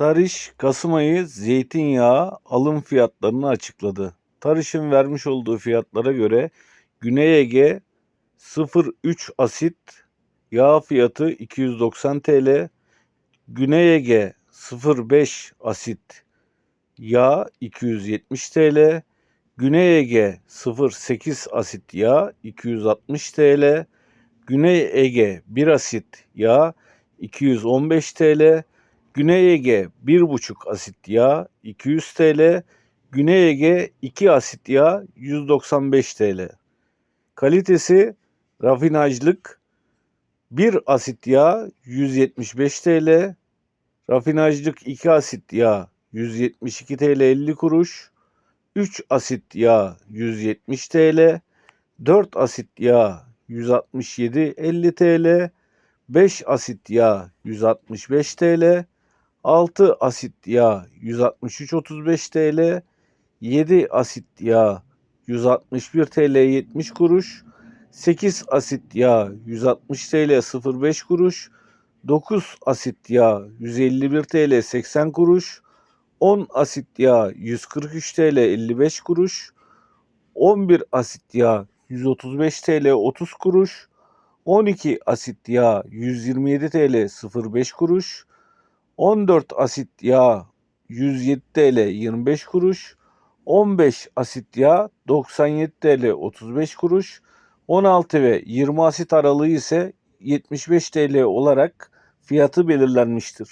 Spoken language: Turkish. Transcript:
Tarış, Kasım ayı zeytinyağı alım fiyatlarını açıkladı. Tarış'ın vermiş olduğu fiyatlara göre Güney Ege 0,3 asit yağ fiyatı 290 TL, Güney Ege 0,5 asit yağ 270 TL, Güney Ege 0,8 asit yağ 260 TL, Güney Ege 1 asit yağ 215 TL, Güney Ege 1,5 asit yağ 200 TL, Güney Ege 2 asit yağ 195 TL. Kalitesi rafinajlık 1 asit yağ 175 TL, rafinajlık 2 asit yağ 172 TL 50 kuruş, 3 asit yağ 170 TL, 4 asit yağ 167 50 TL, 5 asit yağ 165 TL, 6 asit yağ 163 35 TL, 7 asit yağ 161 TL 70 kuruş, 8 asit yağ 160 TL 05 kuruş, 9 asit yağ 151 TL 80 kuruş, 10 asit yağ 143 TL 55 kuruş, 11 asit yağ 135 TL 30 kuruş, 12 asit yağ 127 TL 05 kuruş, 14 asit yağ 107 TL 25 kuruş, 15 asit yağ 97 TL 35 kuruş, 16 ve 20 asit aralığı ise 75 TL olarak fiyatı belirlenmiştir.